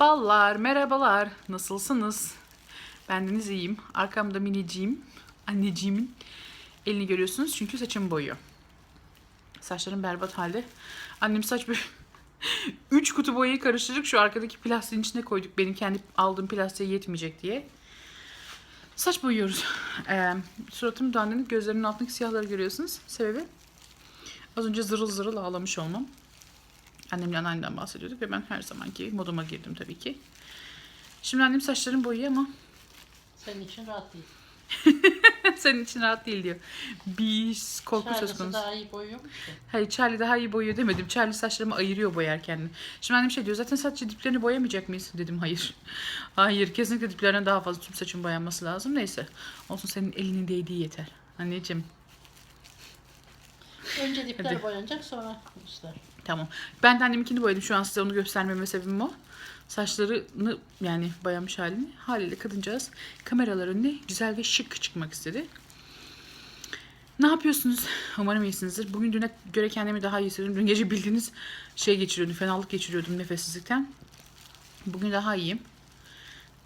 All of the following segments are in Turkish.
Ballar, merhabalar. Nasılsınız? Bendeniz iyiyim. Arkamda miniciğim, anneciğimin elini görüyorsunuz çünkü saçımı boyuyor. Saçlarım berbat halde. Annem saç bir... Üç kutu boyayı karıştırdık. Şu arkadaki plastiğin içine koyduk. Benim kendi aldığım plastiğe yetmeyecek diye. Saç boyuyoruz. Ee, suratım dandik. Gözlerimin altındaki siyahları görüyorsunuz. Sebebi? Az önce zırıl zırıl ağlamış olmam. Annemle anneannemden bahsediyorduk ve ben her zamanki moduma girdim tabii ki. Şimdi annem saçlarını boyuyor ama Senin için rahat değil. senin için rahat değil diyor. Bir korku söz Şarkısı konusu. daha iyi boyuyormuş ya. Hayır Charlie daha iyi boyuyor demedim. Charlie saçlarımı ayırıyor boyarken. Şimdi annem şey diyor zaten sadece diplerini boyamayacak mıyız? Dedim hayır. Hayır kesinlikle diplerine daha fazla tüm saçın boyanması lazım. Neyse olsun senin elinin değdiği yeter. Anneciğim Önce dipler Hadi. boyanacak sonra üstler. Tamam. Ben de anneminkini boyadım. Şu an size onu göstermeme sebebim o. Saçlarını yani boyamış halini. Haliyle kadıncağız kameralar önüne güzel ve şık çıkmak istedi. Ne yapıyorsunuz? Umarım iyisinizdir. Bugün düne göre kendimi daha iyi hissediyorum. Dün gece bildiğiniz şey geçiriyordum. Fenalık geçiriyordum nefessizlikten. Bugün daha iyiyim.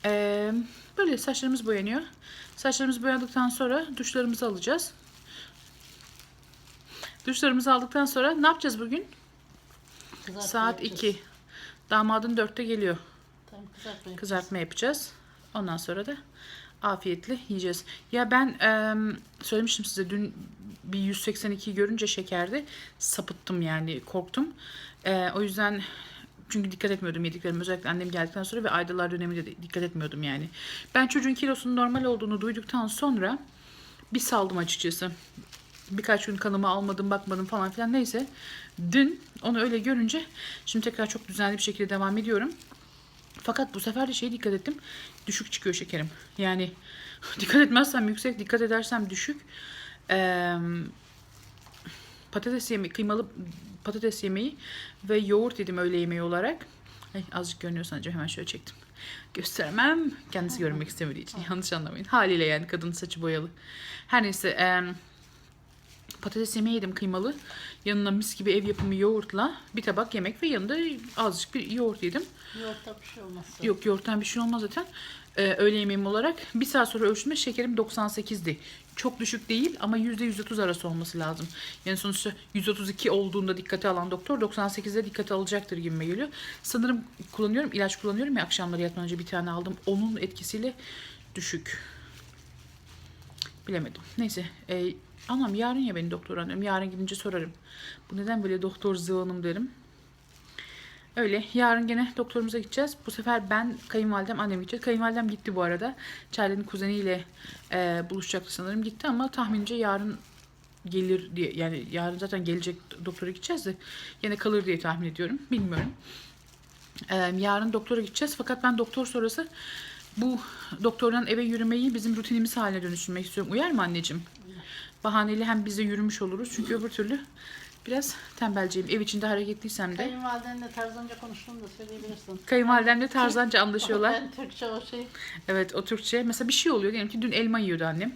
Ee, böyle saçlarımız boyanıyor. Saçlarımız boyadıktan sonra duşlarımızı alacağız. Duşlarımızı aldıktan sonra ne yapacağız bugün? Kızartma Saat yapacağız. 2. Damadın 4'te geliyor. Tamam kızartma yapacağız. Kızartma yapacağız. Ondan sonra da afiyetle yiyeceğiz. Ya ben em, söylemiştim size dün bir 182 görünce şekerde sapıttım yani korktum. E, o yüzden çünkü dikkat etmiyordum yediklerime özellikle annem geldikten sonra ve aydalar döneminde de dikkat etmiyordum yani. Ben çocuğun kilosunun normal olduğunu duyduktan sonra bir saldım açıkçası. Birkaç gün kanımı almadım bakmadım falan filan neyse. Dün onu öyle görünce şimdi tekrar çok düzenli bir şekilde devam ediyorum. Fakat bu sefer de şeye dikkat ettim. Düşük çıkıyor şekerim. Yani dikkat etmezsem yüksek, dikkat edersem düşük. Ee, patates yemeği, kıymalı patates yemeği ve yoğurt yedim öğle yemeği olarak. Ay, azıcık görünüyor sadece hemen şöyle çektim. Gösteremem. Kendisi görünmek istemediği için. Yanlış anlamayın. Haliyle yani kadın saçı boyalı. Her neyse. em, patates yemeği yedim kıymalı. Yanına mis gibi ev yapımı yoğurtla bir tabak yemek ve yanında azıcık bir yoğurt yedim. Yoğurtta bir şey olmaz. Yok yoğurttan bir şey olmaz zaten. Ee, öğle yemeğim olarak bir saat sonra ölçtüğümde şekerim 98'di. Çok düşük değil ama %130 arası olması lazım. Yani sonuçta 132 olduğunda dikkate alan doktor 98'de dikkate alacaktır gibime geliyor. Sanırım kullanıyorum ilaç kullanıyorum ya akşamları yatmadan önce bir tane aldım. Onun etkisiyle düşük. Bilemedim. Neyse. E, anam yarın ya beni doktor annem. Yarın gidince sorarım. Bu neden böyle doktor zıvanım derim. Öyle. Yarın gene doktorumuza gideceğiz. Bu sefer ben, kayınvalidem, annem gideceğiz. Kayınvalidem gitti bu arada. Charlie'nin kuzeniyle e, buluşacaktı sanırım. Gitti ama tahminimce yarın gelir diye. Yani yarın zaten gelecek doktora gideceğiz de. Yine kalır diye tahmin ediyorum. Bilmiyorum. E, yarın doktora gideceğiz. Fakat ben doktor sonrası bu doktordan eve yürümeyi bizim rutinimiz haline dönüştürmek istiyorum. Uyar mı anneciğim? Bahaneli hem biz de yürümüş oluruz. Çünkü öbür türlü biraz tembelciyim. Ev içinde hareketliysem de. Kayınvalidenle tarzanca konuştuğunu da söyleyebilirsin. Kayınvalidemle tarzanca anlaşıyorlar. Ben Türkçe o şey. Evet o Türkçe. Mesela bir şey oluyor. Diyelim ki dün elma yiyordu annem.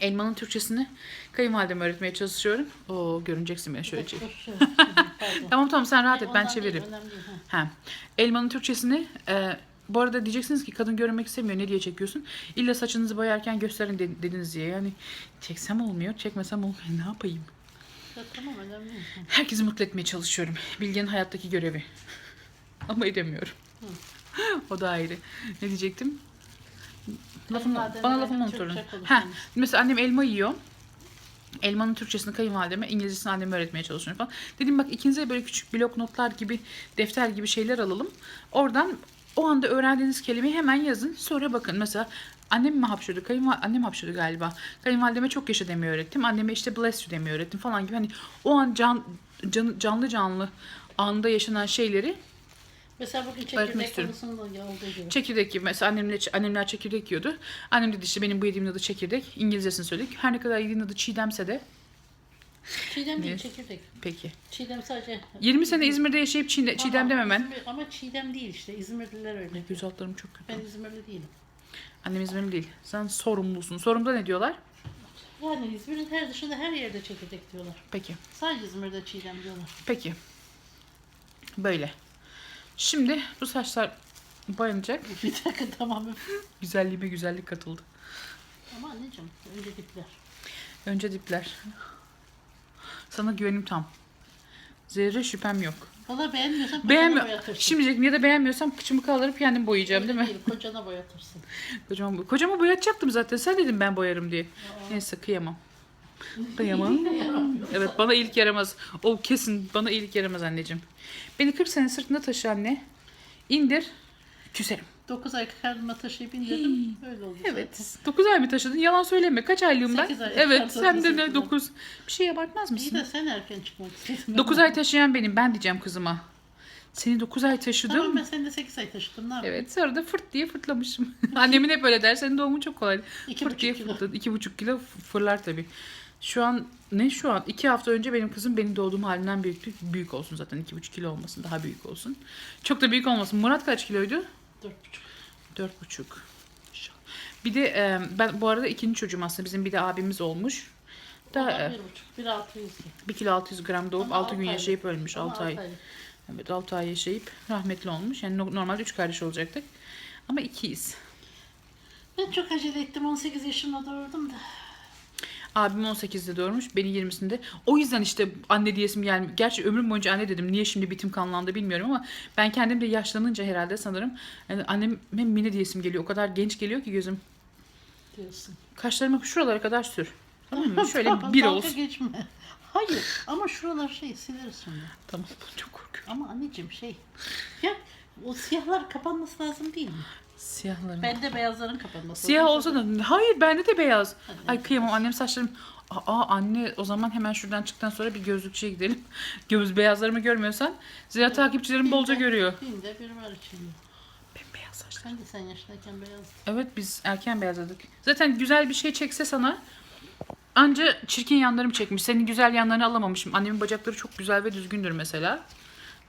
Elmanın Türkçesini kayınvalideme öğretmeye çalışıyorum. Oo görüneceksin beni şöyle çek. Tamam tamam sen rahat et ben değil, çeviririm. değil. Ha. Elmanın Türkçesini e, bu arada diyeceksiniz ki kadın görmek istemiyor ne diye çekiyorsun? İlla saçınızı boyarken gösterin de- dediniz diye. Yani çeksem olmuyor, çekmesem olmuyor. Ne yapayım? Ya, tamam önemli değil. ha. Herkesi mutlu etmeye çalışıyorum. Bilge'nin hayattaki görevi. Ama edemiyorum. o da ayrı. Ne diyecektim? Lafını, Kayınvalidenle bana lafımı Türkçe konuşuyoruz. Ha, mesela annem elma yiyor. Elmanın Türkçesini kayınvalideme, İngilizcesini anneme öğretmeye çalışıyorum falan. Dedim bak ikinize böyle küçük blok notlar gibi, defter gibi şeyler alalım. Oradan o anda öğrendiğiniz kelimeyi hemen yazın. Sonra bakın mesela annem mi hapşırdı? Kayınval annem hapşırdı galiba. Kayınvalideme çok yaşa demeyi öğrettim. Anneme işte bless you demeyi öğrettim falan gibi. Hani o an can, can- canlı canlı anda yaşanan şeyleri Mesela bugün çekirdek konusunda olduğu gibi. Çekirdek gibi. Mesela annemle, annemler çekirdek yiyordu. Annem dedi işte benim bu yediğimin adı çekirdek. İngilizcesini söyledik. Her ne kadar yediğin adı çiğdemse de. Çiğdem değil çekirdek. Peki. Çiğdem sadece... 20 sene İzmir'de yaşayıp çiğde, Ama çiğdem dememen. İzmir- ama çiğdem değil işte. İzmirliler öyle. Göz altlarım çok kötü. Ben İzmirli değilim. Annem İzmir'im değil. Sen sorumlusun. Sorumda ne diyorlar? Yani İzmir'in her dışında her yerde çekirdek diyorlar. Peki. Sadece İzmir'de çiğdem diyorlar. Peki. Böyle. Şimdi bu saçlar boyanacak. Bir dakika tamam. Güzelliğime güzellik katıldı. Ama anneciğim öyle dipler. Önce dipler. Sana güvenim tam. Zerre şüphem yok. Valla beğenmiyorsan kocana Beğenmiyor. boyatırsın. Şimdi diyecektim ya da beğenmiyorsam kıçımı kaldırıp kendim boyayacağım değil mi? Değil, kocana boyatırsın. Kocama, kocama boyatacaktım zaten. Sen dedin ben boyarım diye. Neyse kıyamam. Kıyamam. evet bana ilk yaramaz. O kesin bana ilk yaramaz anneciğim. Beni 40 sene sırtında taşı anne. İndir. Küserim. 9 ay karnıma taşıyıp indirdim. Öyle oldu Evet. 9 ay mı taşıdın? Yalan söyleme. Kaç aylığım ben? Sekiz ay. Evet. Sen de ne dilerim. 9? Bir şey abartmaz zaten. İyi mısın? de sen erken çıkmak istedin. 9 ay taşıyan benim. Ben diyeceğim kızıma. Seni 9 ay taşıdım. Tamam ben seni de 8 ay taşıdım. Ne yapayım? Evet sonra da fırt diye fırtlamışım. Annemin hep öyle der. Senin doğumun çok kolay. İki fırt buçuk diye kilo. fırtladı. İki buçuk kilo f- fırlar tabii. Şu an ne şu an? İki hafta önce benim kızım benim doğduğum halinden büyüktü. Büyük olsun zaten. iki buçuk kilo olmasın. Daha büyük olsun. Çok da büyük olmasın. Murat kaç kiloydu? 4,5. Dört buçuk. İnşallah. Bir de e, ben bu arada ikinci çocuğum aslında. Bizim bir de abimiz olmuş. Da e, 1,5. 1 600. 1 kilo 600 gram doğup Ama 6 altı gün aylık. yaşayıp ölmüş. Ama 6 ay. altı ay. Evet 6 ay yaşayıp rahmetli olmuş. Yani no- normalde 3 kardeş olacaktık. Ama ikiyiz. Ben çok acele ettim. 18 yaşında doğurdum da. Abim 18'de doğurmuş, beni 20'sinde. O yüzden işte anne diyesim gelmiyor. Gerçi ömrüm boyunca anne dedim. Niye şimdi bitim kanlandı bilmiyorum ama ben kendim de yaşlanınca herhalde sanırım yani anneme mine diyesim geliyor. O kadar genç geliyor ki gözüm. Diyorsun. Kaşlarımı şuralara kadar sür. Tamam mı? Şöyle Tamam, bir dalga olsun. geçme. Hayır ama şuralar şey sileriz sonra. Tamam çok korkuyorum. Ama anneciğim şey. Ya o siyahlar kapanması lazım değil mi? Siyahlarım. Bende beyazların kapanması Siyah olsa da hayır bende de beyaz. Hadi Ay kıyamam annem saçlarım. Aa anne o zaman hemen şuradan çıktıktan sonra bir gözlükçüye gidelim. Göz beyazlarımı görmüyorsan Ziya takipçilerim bolca görüyor. Binde bir var içinde. Bembeyaz saçlar. Ben de sen yaşındayken beyaz. Evet biz erken beyazladık. Zaten güzel bir şey çekse sana anca çirkin yanlarım çekmiş. Senin güzel yanlarını alamamışım. Annemin bacakları çok güzel ve düzgündür mesela.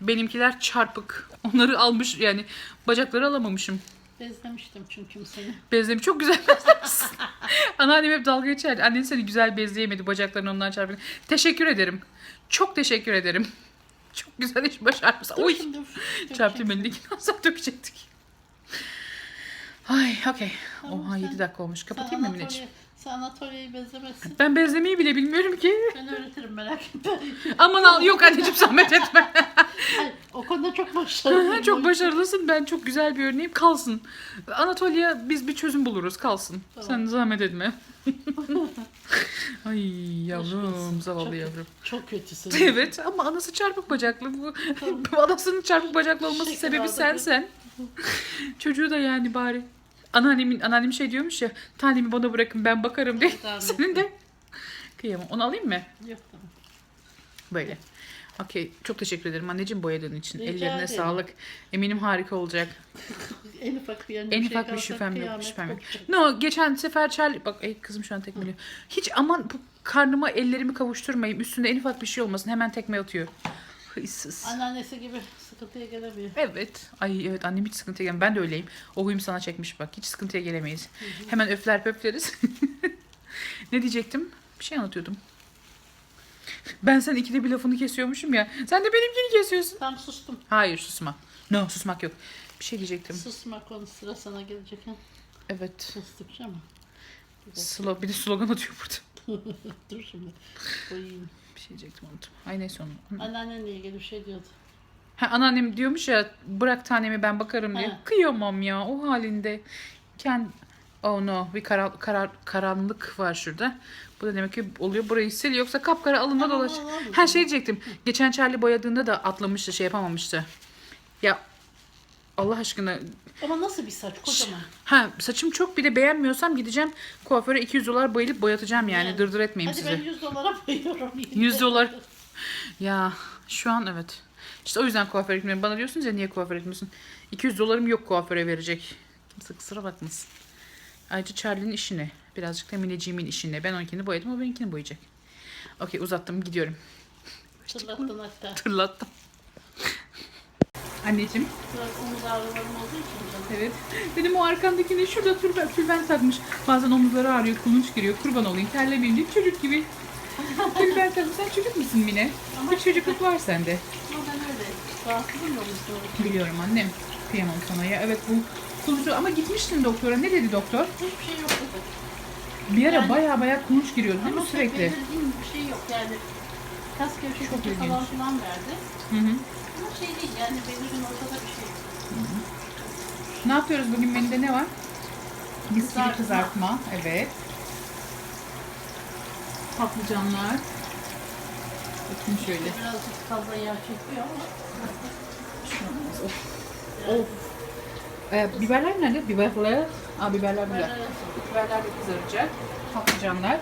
Benimkiler çarpık. Onları almış yani bacakları alamamışım. Bezlemiştim çünkü seni. Bezlemi çok güzel bezlemişsin. Anneannem hep dalga geçerdi. Annen seni güzel bezleyemedi bacakların ondan çarpık. Teşekkür ederim. Çok teşekkür ederim. Çok güzel iş başarmışsın. Dur Oy. şimdi, uf, Çarptım elindeki nasıl dökecektik. Ay okey. Tamam, Oha sen- 7 dakika olmuş. Kapatayım mı Mineciğim? Sen Anatolia'yı bezlemezsin. Ben bezlemeyi bile bilmiyorum ki. Ben öğretirim merak etme. Aman al yok anneciğim zahmet etme. Hayır, o konuda çok başarılıyım. çok başarılısın. Ben çok güzel bir örneğim. Kalsın. Anatolia biz bir çözüm buluruz. Kalsın. Tamam. Sen zahmet etme. Ay yavrum zavallı Çok- yavrum. Çok kötüsün. Evet ama anası çarpık bacaklı. Bu, bu anasının çarpık bacaklı olması Şeker sebebi sen sen. Çocuğu da yani bari. Anneannemin, anneannem şey diyormuş ya. Tanemi bana bırakın ben bakarım diye. Tamam. Senin de. Kıyamam. Onu alayım mı? Yok tamam. Böyle. Okey. Çok teşekkür ederim anneciğim boyadığın için. Rica Ellerine ederim. sağlık. Eminim harika olacak. En ufak yani En bir şey ufak bir şüphem yok. Şüphem yok. No geçen sefer Charlie... Bak ey kızım şu an tekmeliyor. Hiç aman bu karnıma ellerimi kavuşturmayayım. Üstünde en ufak bir şey olmasın. Hemen tekme atıyor. Hıysız. Anneannesi gibi sıkıntıya gelemiyor. Evet. Ay evet annem hiç sıkıntıya gelmiyor. Ben de öyleyim. O huyum sana çekmiş bak. Hiç sıkıntıya gelemeyiz. Hemen öfler pöpleriz. ne diyecektim? Bir şey anlatıyordum. Ben sen ikide bir lafını kesiyormuşum ya. Sen de benimkini kesiyorsun. Tam sustum. Hayır susma. No susmak yok. Bir şey diyecektim. Susma konu sıra sana gelecek. Ha? Evet. Sustukça mı? Slo bir de slogan atıyor burada. Dur şimdi. Koyayım. Şey diyecektim unuttum. Ay neyse onu. Anneannenle ilgili bir şey diyordu. Ha, anneannem diyormuş ya bırak tanemi ben bakarım diye. Ha. Kıyamam ya o halinde. Kend... Oh no bir karar, karar, karanlık var şurada. Bu da demek ki oluyor burayı sil yoksa kapkara alında dolaş. Her şey diyecektim. Geçen Charlie boyadığında da atlamıştı şey yapamamıştı. Ya Allah aşkına Ama nasıl bir saç kocaman. ha saçım çok bir de beğenmiyorsam gideceğim kuaföre 200 dolar bayılıp boyatacağım yani Evet. dırdır etmeyeyim Hadi size. ben 100 dolara bayıyorum. 100 dolar. Ya şu an evet. İşte o yüzden kuaföre gitmiyorum. Bana diyorsunuz ya niye kuaföre gitmiyorsun? 200 dolarım yok kuaföre verecek. Kimse kusura bakmasın. Ayrıca Charlie'nin işine. Birazcık da Mineciğimin işine. Ben onunkini boyadım o benimkini boyayacak. Okey uzattım gidiyorum. Tırlattın hatta. Tırlattım. Anneciğim. Biraz omuz ağrılarım olduğu için canım. Evet. Benim o arkandakine şurada tülben, tülben takmış. Bazen omuzları ağrıyor, kulunç giriyor. Kurban olayım terlemeyeyim diye çocuk gibi. tülben takmış. Sen çocuk musun Mine? Ama- Bir çocukluk var sende. Ama ben öyle Rahatsızım da bu Biliyorum annem. Kıyamam sana ya. Evet bu kulucu ama gitmiştin doktora. Ne dedi doktor? Hiçbir şey yok dedi. Bir ara Yani- baya baya kulunç giriyordu değil mi Ama sürekli? pek belirgin bir şey yok yani. Kas Çok gevşetici ilginç. falan filan verdi. Hı hı. Şey değil yani belirgin ortada bir şey. Ne yapıyoruz bugün menüde ne var? Bisküvi Kızartma. kızartma. Evet. Patlıcanlar. Bakın şöyle. Birazcık fazla yağ çekiyor ama. Of. Ee, biberler nerede? Biberler. Aa biberler burada. Biberler de kızaracak. Patlıcanlar.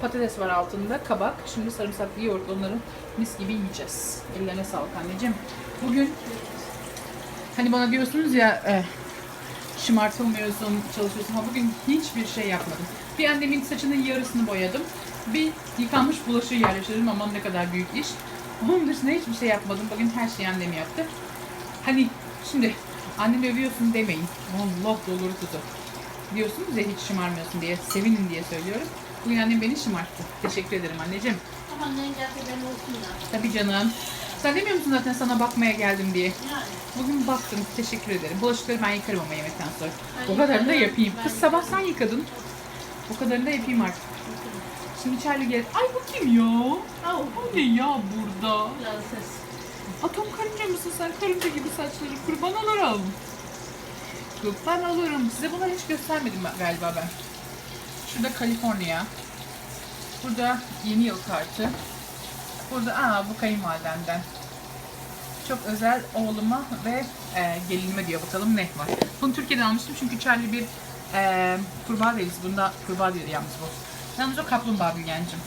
Patates var altında. Kabak. Şimdi sarımsaklı yoğurt. Onları mis gibi yiyeceğiz. Ellerine sağlık anneciğim. Bugün hani bana diyorsunuz ya eh, şımartılmıyorsun, çalışıyorsun ama bugün hiçbir şey yapmadım. Bir annemin saçının yarısını boyadım. Bir yıkanmış bulaşığı yerleştirdim. Aman ne kadar büyük iş. Onun dışında hiçbir şey yapmadım. Bugün her şeyi annem yaptı. Hani şimdi annemi övüyorsun demeyin. Allah doluru tutu. Diyorsunuz ya hiç şımarmıyorsun diye, sevinin diye söylüyorum. Bugün annem beni şımarttı. Teşekkür ederim anneciğim. Ama annen gelse ben olsun ya. Tabii canım. Sen demiyor musun zaten sana bakmaya geldim diye? Yani. Bugün baktım. Teşekkür ederim. Bulaşıkları ben yıkarım ama yemekten sonra. Ben o kadarını da yapayım. Kız sabah sen yıkadın. O kadarını da yapayım artık. Şimdi Charlie gel. Ay bu kim ya? Bu ne ya burada? biraz ses. Atom karınca mısın sen? Karınca gibi saçları. Kurban olurum. Kurban olurum. Size bunları hiç göstermedim galiba ben. Şurada Kaliforniya. Burada yeni yıl kartı. Burada aa bu kayınvalidemden. Çok özel oğluma ve e, gelinime diyor bakalım ne var. Bunu Türkiye'den almıştım çünkü Charlie bir e, kurbağa delisi. Bunda kurbağa değil yalnız bu. Yalnız o kaplumbağa bilgencim.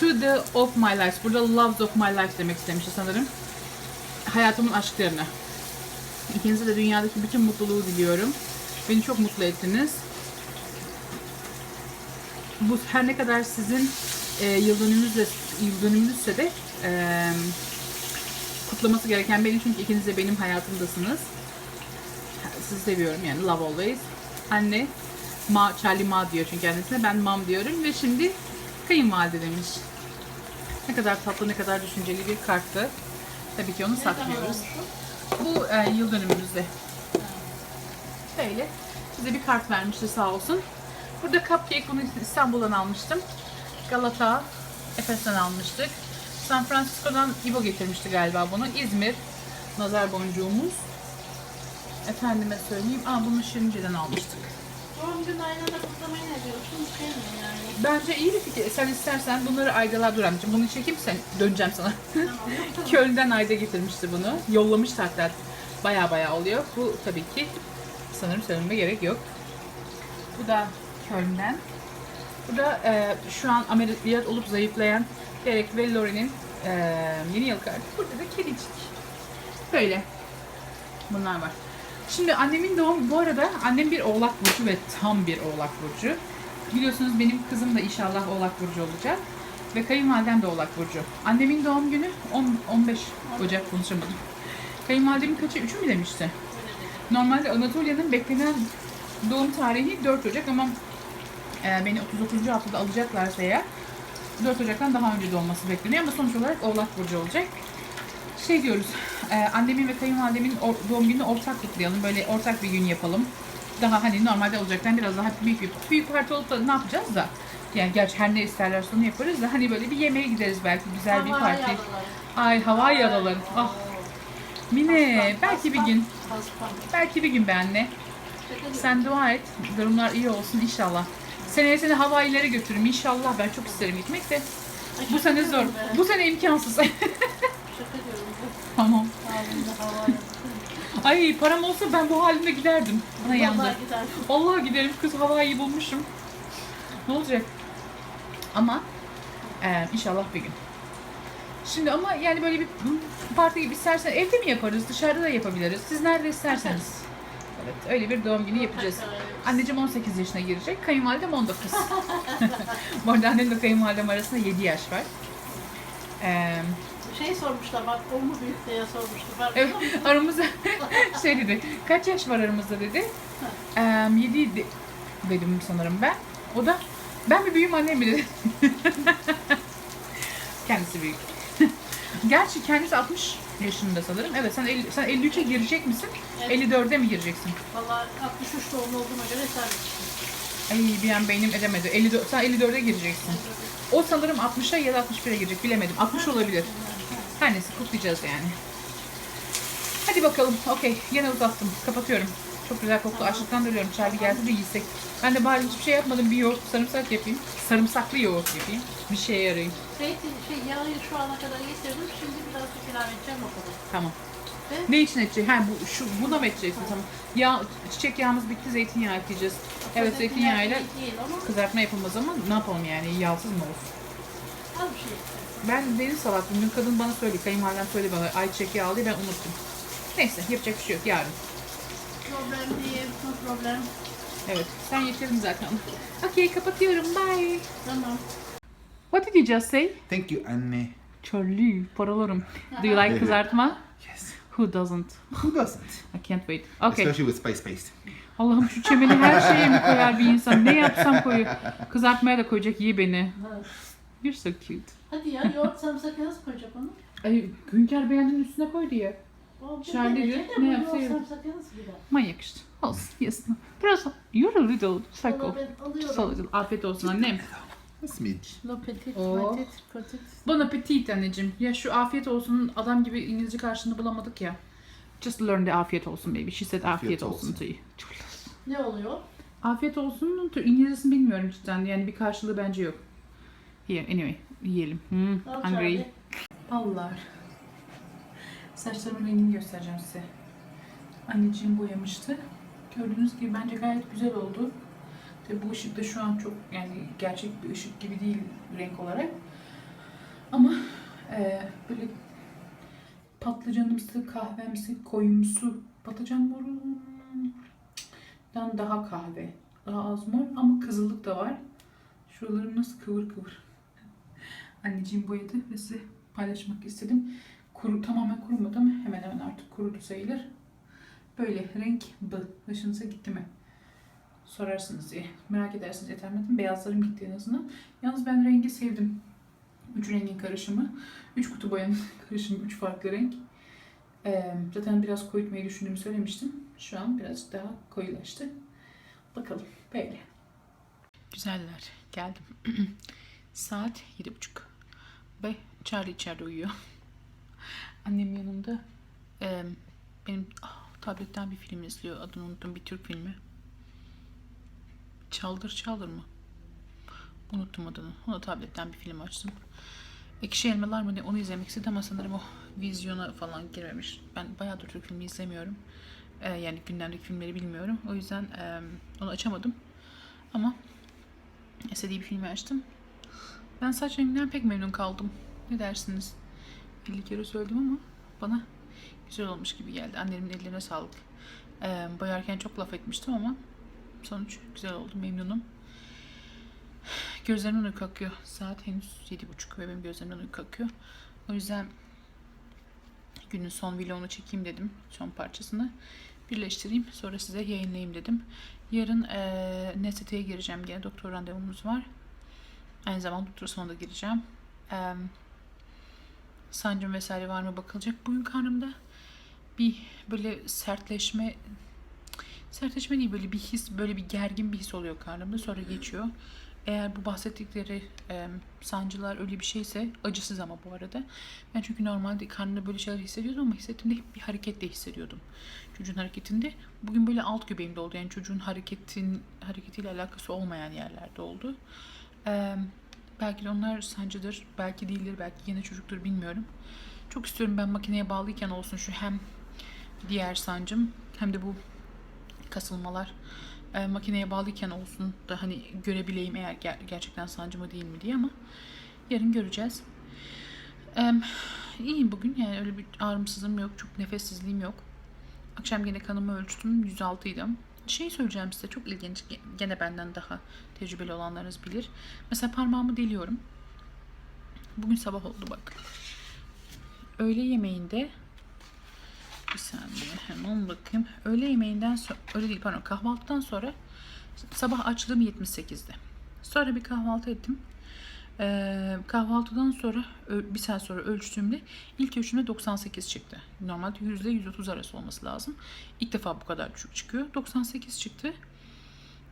To the of my life. Burada loves of my life demek istemişti sanırım. Hayatımın aşklarını. İkinize de dünyadaki bütün mutluluğu diliyorum. Beni çok mutlu ettiniz. Bu her ne kadar sizin e, yıl dönümünüzle yıl dönümünüzse de e, kutlaması gereken benim çünkü ikiniz de benim hayatımdasınız. Sizi seviyorum yani love always. Anne ma Charlie ma diyor çünkü kendisine ben mam diyorum ve şimdi kayınvalide demiş. Ne kadar tatlı ne kadar düşünceli bir karttı. Tabii ki onu saklıyoruz. Bu e, yıl dönümümüzde. Böyle. Bize bir kart vermişti sağ olsun. Burada cupcake bunu İstanbul'dan almıştım. Galata, Efes'ten almıştık. San Francisco'dan İbo getirmişti galiba bunu. İzmir, nazar boncuğumuz. Efendime söyleyeyim. Aa bunu Şirince'den almıştık. Doğum günü aynı anda kutlamayı ne diyorsun? Yani? Bence iyi bir fikir. Sen istersen bunları aydalar dur amcım. Bunu çekeyim sen döneceğim sana. Tamam. Köln'den ayda getirmişti bunu. Yollamıştı hatta. Baya baya oluyor. Bu tabii ki sanırım söylememe gerek yok. Bu da Köln'den. Bu da e, şu an ameliyat olup zayıflayan Derek ve Lori'nin e, yeni yıl kartı. Burada da kedicik. Böyle. Bunlar var. Şimdi annemin doğum, bu arada annem bir oğlak burcu ve tam bir oğlak burcu. Biliyorsunuz benim kızım da inşallah oğlak burcu olacak. Ve kayınvalidem de oğlak burcu. Annemin doğum günü 10, 15 Ocak konuşamadım. Kayınvalidemin kaçı? 3'ü mü demişti? Normalde Anatolia'nın beklenen doğum tarihi 4 Ocak ama e, beni 39. haftada alacaklarsa eğer 4 Ocak'tan daha önce doğması bekleniyor ama sonuç olarak Oğlak Burcu olacak. Şey diyoruz, e, annemin ve kayınvalidemin doğum gününü ortak kutlayalım. Böyle ortak bir gün yapalım. Daha hani normalde olacaktan biraz daha büyük bir büyük parti olup da ne yapacağız da yani gerçi her ne isterlerse onu yaparız da hani böyle bir yemeğe gideriz belki güzel bir Havai parti. Ay Hawaii adaları. Ah Mine belki bir gün. Belki bir gün be anne. Sen dua et. Durumlar iyi olsun inşallah. Seneye seni Hawaii'lere götürürüm inşallah. Ben çok isterim gitmek de. Bu sene zor. Bu sene imkansız. Tamam. Ay param olsa ben bu halimde giderdim. Bana yandı. Vallahi gider. Allah giderim kız Hawaii'yi bulmuşum. Ne olacak? Ama e, inşallah bir gün. Şimdi ama yani böyle bir parti gibi istersen evde mi yaparız, dışarıda da yapabiliriz. Siz nerede isterseniz. Evet, öyle bir doğum günü yapacağız. Anneciğim 18 yaşına girecek, kayınvalidem 19. Bu arada annemle kayınvalidem arasında 7 yaş var. Ee, Şey sormuşlar bak o mu büyük diye sormuştu. Ben evet, aramızda şey dedi, kaç yaş var aramızda dedi. Ee, 7 de- dedim sanırım ben. O da ben mi büyüğüm annem mi dedi. Kendisi büyük. Gerçi kendisi 60 yaşında sanırım. Evet sen, 50, sen 53'e girecek misin? Evet. 54'e mi gireceksin? Valla 63 doğumlu olduğuma göre hesap. Ay bir an beynim edemedi. 54, sen 54'e gireceksin. O sanırım 60'a ya da 61'e girecek bilemedim. 60 olabilir. Her neyse kutlayacağız yani. Hadi bakalım. Okey. Yine uzattım. Kapatıyorum. Çok güzel koktu. Açlıktan ölüyorum. Charlie gelse de yiysek. Ben de bari hiçbir şey yapmadım. Bir yoğurt, sarımsak yapayım. Sarımsaklı yoğurt yapayım. Bir şeye yarayayım. Zeytin, şey, yağı şu ana kadar getirdim. Şimdi biraz da ilave edeceğim o kadar. Tamam. Ve Ne için edecek? Ha bu şu buna mı edeceksin tamam. Yağ çiçek yağımız bitti zeytinyağı ekleyeceğiz. Evet zeytinyağıyla Değil ama kızartma yapılmaz ama ne yapalım yani yağsız mı olsun? az bir şey. Ben deniz salattım. Dün kadın bana söyledi, kayınvalidem söyledi bana ayçiçek yağı diye ben unuttum. Neyse yapacak bir şey yok yarın. Problem değil, no problem. Evet sen yetirdin zaten. Okay kapatıyorum bye. Tamam. What did you just say? Thank you, Anne. Charlie paralarım. Do you like kızartma? Yes. Who doesn't? Who doesn't? I can't wait. Okay. Especially with spice paste. Allah'ım şu çemeni her şeye mi koyar bir insan? Ne yapsam koyuyor. Kızartmaya da koyacak iyi beni. You're so cute. Hadi ya yoğurt sarımsak nasıl koyacak onu? Ay Hünkar beğendinin üstüne koy diye. Deneyecek diyor, ne yapsa? Manyak işte. Olsun yes. Biraz you're a little psycho. Valla ben Just a alıyorum. little. Afiyet olsun annem. Smidge. Le petit, Oh. petit, petit. Bon appetit anneciğim. Ya şu afiyet olsun adam gibi İngilizce karşılığını bulamadık ya. Just learn the afiyet olsun baby. She said afiyet, Afiyet olsun olsun. to you. Ne oluyor? Afiyet olsun. İngilizcesini bilmiyorum cidden. Yani bir karşılığı bence yok. Here anyway. Yiyelim. Hmm, hungry. Allah. Saçlarımın rengini göstereceğim size. Anneciğim boyamıştı. Gördüğünüz gibi bence gayet güzel oldu. Tabi bu ışık da şu an çok yani gerçek bir ışık gibi değil renk olarak. Ama eee, böyle patlıcanımsı, kahvemsi, koyumsu, patlıcan morundan daha kahve. Daha az mor ama kızıllık da var. Şuralarım nasıl kıvır kıvır. Anneciğim boyadı ve size paylaşmak istedim. Kuru, tamamen kurumadı ama hemen hemen artık kurudu sayılır. Böyle renk bu. Hoşunuza gitti mi? Sorarsınız diye. Merak edersiniz yetermedim. Beyazlarım gitti en azından. Yalnız ben rengi sevdim. Üç rengin karışımı. Üç kutu boyanın karışımı. Üç farklı renk. Ee, zaten biraz koyutmayı düşündüğümü söylemiştim. Şu an birazcık daha koyulaştı. Bakalım. Böyle. Güzeller. Geldim. Saat yedi buçuk. Ve Charlie içeride uyuyor. Annem yanımda. Ee, benim ah, tabletten bir film izliyor. Adını unuttum. Bir Türk filmi. Çaldır Çaldır mı? Unuttum adını. Ona tabletten bir film açtım. Ekşi Elmalar mı ne onu izlemek istedim ama sanırım o vizyona falan girmemiş. Ben bayağıdır Türk filmi izlemiyorum. Ee, yani gündemdeki filmleri bilmiyorum. O yüzden e, onu açamadım. Ama istediği bir filmi açtım. Ben saç renginden pek memnun kaldım. Ne dersiniz? 50 kere söyledim ama bana güzel olmuş gibi geldi. Annemin ellerine sağlık. Ee, boyarken çok laf etmiştim ama sonuç güzel oldu. Memnunum. Gözlerimden uyku akıyor. Saat henüz 7.30 ve benim gözlerimden uyku akıyor. O yüzden günün son vlogunu çekeyim dedim. Son parçasını. Birleştireyim. Sonra size yayınlayayım dedim. Yarın eee NST'ye gireceğim. Gene doktor randevumuz var. Aynı zamanda ultrasona da gireceğim. Eee sancım vesaire var mı bakılacak. Bugün karnımda bir böyle sertleşme sertleşme değil böyle bir his böyle bir gergin bir his oluyor karnımda sonra geçiyor. Eğer bu bahsettikleri e, sancılar öyle bir şeyse acısız ama bu arada. Ben çünkü normalde karnımda böyle şeyler hissediyordum ama hissettiğimde hep bir hareketle hissediyordum. Çocuğun hareketinde. Bugün böyle alt göbeğimde oldu. Yani çocuğun hareketin hareketiyle alakası olmayan yerlerde oldu. Eee Belki de onlar sancıdır, belki değildir, belki yine çocuktur bilmiyorum. Çok istiyorum ben makineye bağlıyken olsun şu hem diğer sancım hem de bu kasılmalar e, makineye bağlıyken olsun da hani görebileyim eğer ger- gerçekten sancı mı değil mi diye ama yarın göreceğiz. E, iyiyim bugün yani öyle bir ağrımsızlığım yok, çok nefessizliğim yok. Akşam gene kanımı ölçtüm 106 idim. Şey söyleyeceğim size çok ilginç. Gene benden daha tecrübeli olanlarınız bilir. Mesela parmağımı deliyorum. Bugün sabah oldu bak. Öğle yemeğinde bir saniye hemen bakayım. Öğle yemeğinden sonra öyle değil pardon kahvaltıdan sonra sabah açlığım 78'di. Sonra bir kahvaltı ettim. Ee, kahvaltıdan sonra bir saat sonra ölçtüğümde ilk ölçümde 98 çıktı. Normalde yüzde 130 arası olması lazım. İlk defa bu kadar düşük çıkıyor. 98 çıktı.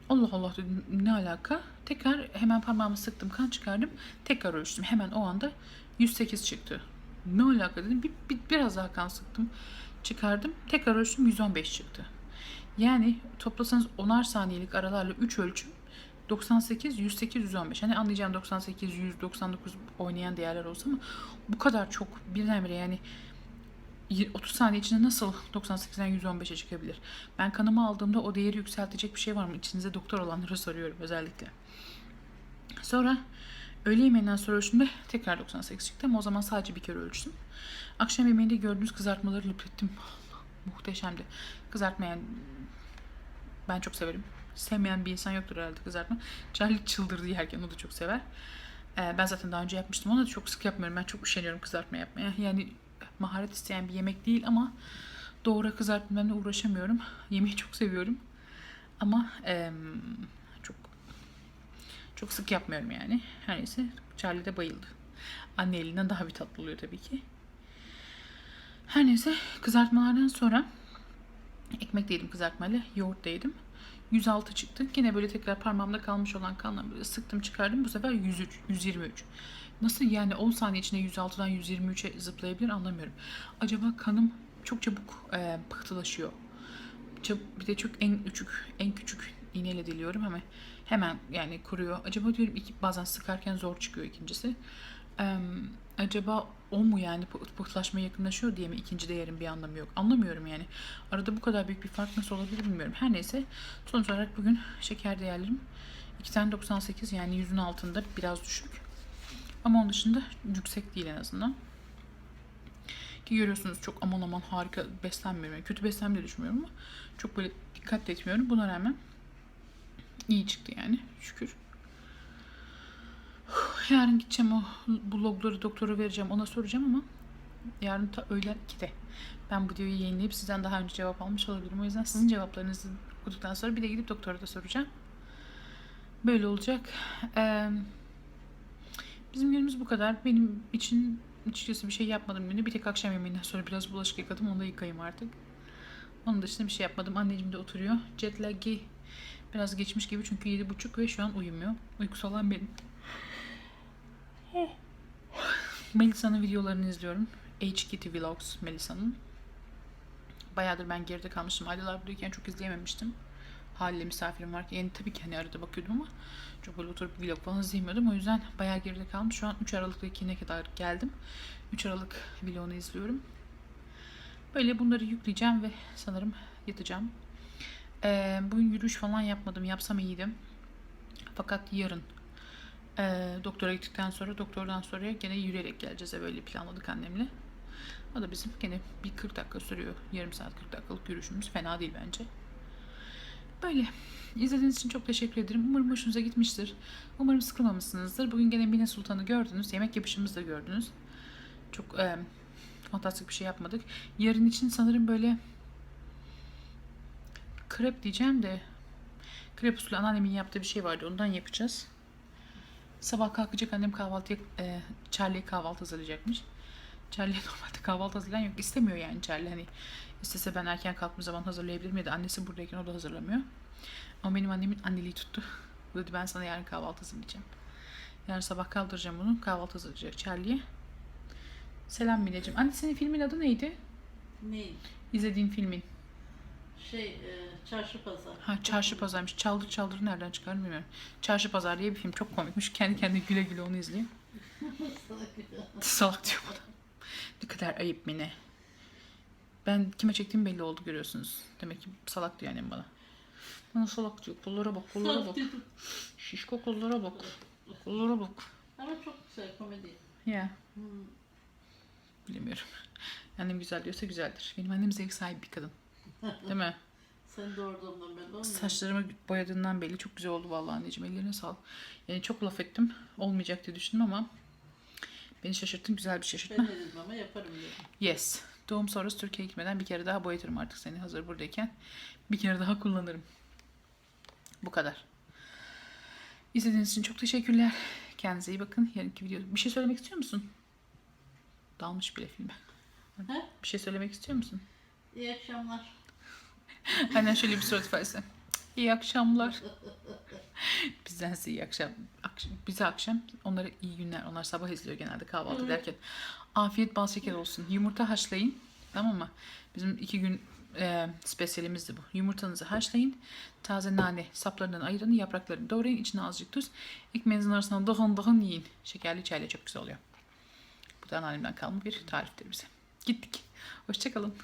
Allah Allah dedim ne alaka? Tekrar hemen parmağımı sıktım kan çıkardım. Tekrar ölçtüm. Hemen o anda 108 çıktı. Ne alaka dedim. Bir, bir- biraz daha kan sıktım. Çıkardım. Tekrar ölçtüm 115 çıktı. Yani toplasanız 10'ar saniyelik aralarla 3 ölçüm 98, 108, 115. Hani anlayacağım 98, 100, 99 oynayan değerler olsa ama bu kadar çok birdenbire yani 30 saniye içinde nasıl 98'den 115'e çıkabilir? Ben kanımı aldığımda o değeri yükseltecek bir şey var mı? İçinizde doktor olanlara soruyorum özellikle. Sonra öğle yemeğinden sonra ölçtüğümde tekrar 98 çıktı ama o zaman sadece bir kere ölçtüm. Akşam yemeğinde gördüğünüz kızartmaları lüplettim. Muhteşemdi. Kızartma yani ben çok severim. Sevmeyen bir insan yoktur herhalde kızartma. Charlie çıldırdı yerken o da çok sever. Ee, ben zaten daha önce yapmıştım. Onu da çok sık yapmıyorum. Ben çok üşeniyorum kızartma yapmaya. Yani maharet isteyen bir yemek değil ama doğru kızartmamla uğraşamıyorum. Yemeği çok seviyorum. Ama em, çok çok sık yapmıyorum yani. Her neyse Charlie de bayıldı. Anne elinden daha bir tatlı oluyor tabii ki. Her neyse kızartmalardan sonra ekmek de yedim kızartmayla. Yoğurt da yedim. 106 çıktı. Yine böyle tekrar parmağımda kalmış olan kanla böyle sıktım çıkardım. Bu sefer 103, 123. Nasıl yani 10 saniye içinde 106'dan 123'e zıplayabilir anlamıyorum. Acaba kanım çok çabuk e, pıhtılaşıyor. Çab- bir de çok en küçük en küçük iğneyle diliyorum ama hemen yani kuruyor. Acaba diyorum iki, bazen sıkarken zor çıkıyor ikincisi. Eee, acaba o mu yani pı- pıhtılaşmaya yakınlaşıyor diye mi ikinci değerin bir anlamı yok. Anlamıyorum yani. Arada bu kadar büyük bir fark nasıl olabilir bilmiyorum. Her neyse sonuç olarak bugün şeker değerlerim 2 tane 98 yani yüzün altında biraz düşük. Ama onun dışında yüksek değil en azından. Ki görüyorsunuz çok aman aman harika beslenmiyorum. Yani kötü beslenmeyi de düşünmüyorum ama çok böyle dikkat etmiyorum. Buna rağmen iyi çıktı yani şükür. Yarın gideceğim o bu logları doktora vereceğim ona soracağım ama yarın ta öğlen 2'de. Ben bu videoyu yayınlayıp sizden daha önce cevap almış olabilirim. O yüzden sizin cevaplarınızı okuduktan sonra bir de gidip doktora da soracağım. Böyle olacak. Ee, bizim günümüz bu kadar. Benim için açıkçası bir şey yapmadım günü. Bir tek akşam yemeğinden sonra biraz bulaşık yıkadım. Onu da yıkayayım artık. Onun dışında bir şey yapmadım. Anneciğim de oturuyor. Jet lag'i biraz geçmiş gibi çünkü yedi buçuk ve şu an uyumuyor. Uykusu olan benim. Melisa'nın videolarını izliyorum. HKT Vlogs Melisa'nın. Bayağıdır ben geride kalmıştım. Aydalar buradayken çok izleyememiştim. Haliyle misafirim varken. Yani tabii ki hani arada bakıyordum ama çok böyle oturup vlog falan izleyemiyordum. O yüzden bayağı geride kalmış. Şu an 3 Aralık'takine kadar geldim. 3 Aralık vlogunu izliyorum. Böyle bunları yükleyeceğim ve sanırım yatacağım. Ee, bugün yürüyüş falan yapmadım. Yapsam iyiydim. Fakat yarın ee, doktora gittikten sonra doktordan sonra gene yürüyerek geleceğiz eve öyle planladık annemle. O da bizim gene bir 40 dakika sürüyor. Yarım saat 40 dakikalık yürüyüşümüz. Fena değil bence. Böyle. İzlediğiniz için çok teşekkür ederim. Umarım hoşunuza gitmiştir. Umarım sıkılmamışsınızdır. Bugün gene Mine Sultan'ı gördünüz. Yemek yapışımızı da gördünüz. Çok e, fantastik bir şey yapmadık. Yarın için sanırım böyle krep diyeceğim de krep usulü anneannemin yaptığı bir şey vardı. Ondan yapacağız. Sabah kalkacak annem kahvaltıya e, Charlie'ye kahvaltı hazırlayacakmış. Charlie normalde kahvaltı hazırlayan yok. istemiyor yani Charlie. Hani istese ben erken kalktığım zaman hazırlayabilirim ya da annesi buradayken o da hazırlamıyor. Ama benim annemin anneliği tuttu. Dedi ben sana yarın kahvaltı hazırlayacağım. Yarın sabah kaldıracağım bunu. Kahvaltı hazırlayacak Charlie'ye. Selam Mineciğim. Anne senin filmin adı neydi? Ne? İzlediğin filmin. Şey, e, çarşı pazar. Ha çarşı pazarmış. Çaldır çaldır nereden çıkar bilmiyorum. Çarşı pazar diye bir film çok komikmiş. Kendi kendine güle güle onu izleyeyim. Salak diyor bana. Ne kadar ayıp Mine. Ben kime çektiğim belli oldu görüyorsunuz. Demek ki salak diyor annem bana. Bana salak diyor. Kollara bak, kollara bak. Şişko kollara bak. Kollara bak. Ama çok güzel komedi. Ya Hmm. bilemiyorum. Annem güzel diyorsa güzeldir. Benim annem zevk sahibi bir kadın. Değil mi? Sen doğurduğundan belli olmuyor. Saçlarımı boyadığından belli çok güzel oldu vallahi anneciğim. Ellerine sağlık. Yani çok laf ettim. Olmayacak diye düşündüm ama beni şaşırttın. Güzel bir şaşırtma. Ben de dedim ama yaparım dedim. Yes. Doğum sonrası Türkiye'ye gitmeden bir kere daha boyatırım artık seni hazır buradayken. Bir kere daha kullanırım. Bu kadar. İzlediğiniz için çok teşekkürler. Kendinize iyi bakın. Yarınki video. Bir şey söylemek istiyor musun? Dalmış bile filme. He? Bir şey söylemek istiyor musun? İyi akşamlar. Aynen şöyle bir surat ifadesi. İyi akşamlar. Bizden size iyi akşam. akşam bize akşam. Onlara iyi günler. Onlar sabah izliyor genelde kahvaltı ederken. Afiyet bal şeker olsun. Yumurta haşlayın. Tamam mı? Bizim iki gün e, spesiyalimizdi bu. Yumurtanızı haşlayın. Taze nane saplarından ayırın. Yapraklarını doğrayın. içine azıcık tuz. Ekmeğinizin arasına dıhın dıhın yiyin. Şekerli çayla çok güzel oluyor. Bu da anneannemden kalma bir tariftir bize. Gittik. Hoşçakalın.